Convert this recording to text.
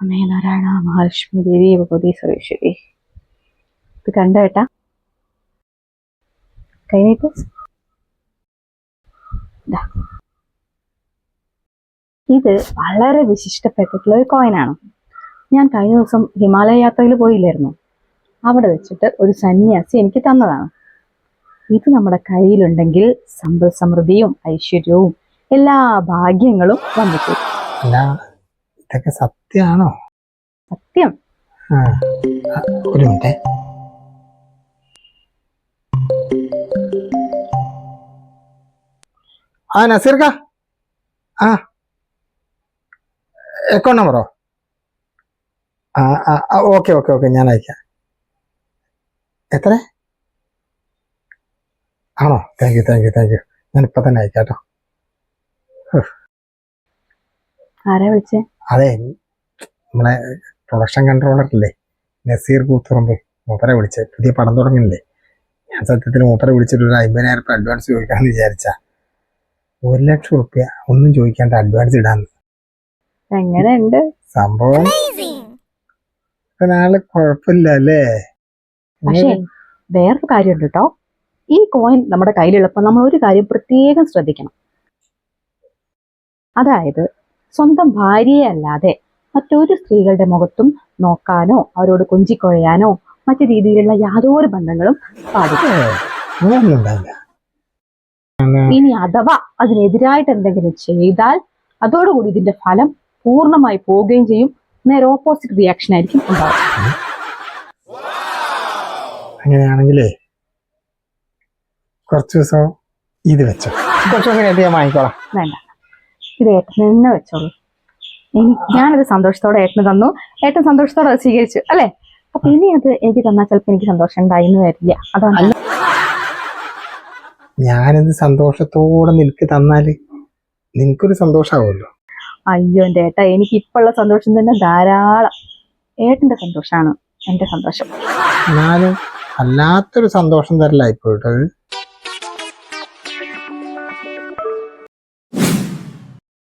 അമ്മേ നാരായണ മഹാലക്ഷ്മി ദേവി ഭഗവതി സർവേശ്വരി ഇത് കണ്ട കേട്ടാ ദാ. ഇത് വളരെ വിശിഷ്ടപ്പെട്ടിട്ടുള്ള ഒരു കോയിനാണ്. ഞാൻ കഴിഞ്ഞ ദിവസം ഹിമാലയ യാത്രയിൽ പോയില്ലായിരുന്നു. അവിടെ വെച്ചിട്ട് ഒരു സന്യാസി എനിക്ക് തന്നതാണ്. ഇത് നമ്മുടെ കയ്യിലുണ്ടെങ്കിൽ സമ്പൽ സമൃദ്ധിയും ഐശ്വര്യവും എല്ലാ ഭാഗ്യങ്ങളും വന്നിട്ടു. ഇതൊക്കെ സത്യമാണോ? സത്യം. ആ ഒരു മിനിറ്റ്. ആ നസീർക്ക. ആ. അക്കൗണ്ട് നമ്പറോ ആ ആ ഓക്കെ ഓക്കെ ഓക്കെ ഞാൻ അയക്കാം. എത്ര ആണോ? Thank you thank you thank you ഞാൻ ഇപ്പം തന്നെ അയക്കാം കേട്ടോ. ആരാ വിളിച്ചേ? അതെ നമ്മളെ പ്രൊഡക്ഷൻ കൺട്രോളർ ഇല്ലേ നസീർ കൂത്തുറമ്പ് മൂപ്പരെ വിളിച്ച്. പുതിയ പടം തുടങ്ങില്ലേ ഞാൻ സത്യത്തിൽ മൂപ്പരെ വിളിച്ചിട്ട് ഒരു അമ്പതിനായിരം രൂപ അഡ്വാൻസ് ചോദിക്കാമെന്ന് വിചാരിച്ച. ഒരു ലക്ഷം റുപ്യ ഒന്നും ചോദിക്കാണ്ട് അഡ്വാൻസ് ഇടാന്ന്. എങ്ങനെയുണ്ട്? സംഭവം? ഒരാൾ കുഴപ്പമില്ല അല്ലേ? പക്ഷേ വേറൊരു കാര്യമുണ്ട് കേട്ടോ. ഈ കോയിൻ നമ്മുടെ കയ്യിലുള്ളപ്പോൾ നമ്മൾ ഒരു കാര്യം പ്രത്യേകം ശ്രദ്ധിക്കണം. അതായത് സ്വന്തം ഭാര്യയെ അല്ലാതെ മറ്റൊരു സ്ത്രീകളുടെ മുഖത്തും നോക്കാനോ അവരോട് കൊഞ്ചിക്കൊഴയാനോ മറ്റു രീതിയിലുള്ള യാതൊരു ബന്ധങ്ങളും പാടില്ല. ഇനി അഥവാ അതിനെതിരായിട്ട് എന്തെങ്കിലും ചെയ്താൽ അതോടുകൂടി ഇതിന്റെ ഫലം പൂർണമായി പോവുകയും ചെയ്യും. നേരെ ഓപ്പോസിറ്റ് റിയാക്ഷൻ ആയിരിക്കും ഉണ്ടാവുക. അങ്ങനെയാണെങ്കിലേ കുറച്ച് ദിവസം ഇത് വെച്ചോ. കുറച്ച് ദിവസം കഴിഞ്ഞിട്ട് വാങ്ങിക്കോളാം. വേണ്ട. ഇത് ഏട്ടൻ തന്നെ വെച്ചോളൂ. ഞാനത് സന്തോഷത്തോടെ ഏട്ടന് തന്നു. ഏട്ടൻ സന്തോഷത്തോടെ അത് സ്വീകരിച്ചു അല്ലേ? അപ്പൊ ഇനി അത് എനിക്ക് തന്നാൽ ചിലപ്പോൾ എനിക്ക് സന്തോഷം ഉണ്ടായി എന്ന് വരില്ല. അതാണ് ഞാനത് സന്തോഷത്തോടെ നിനക്ക് തന്നാൽ നിനക്കൊരു സന്തോഷാവുമല്ലോ. അയ്യോ എന്റെ ഏട്ടാ എനിക്ക് ഇപ്പോഴുള്ള സന്തോഷം തന്നെ ധാരാളം. ഏട്ടന്റെ സന്തോഷമാണ് എന്റെ സന്തോഷം. ഞാനും അല്ലാത്തൊരു സന്തോഷം തരല്ല ഇപ്പോഴത്തെ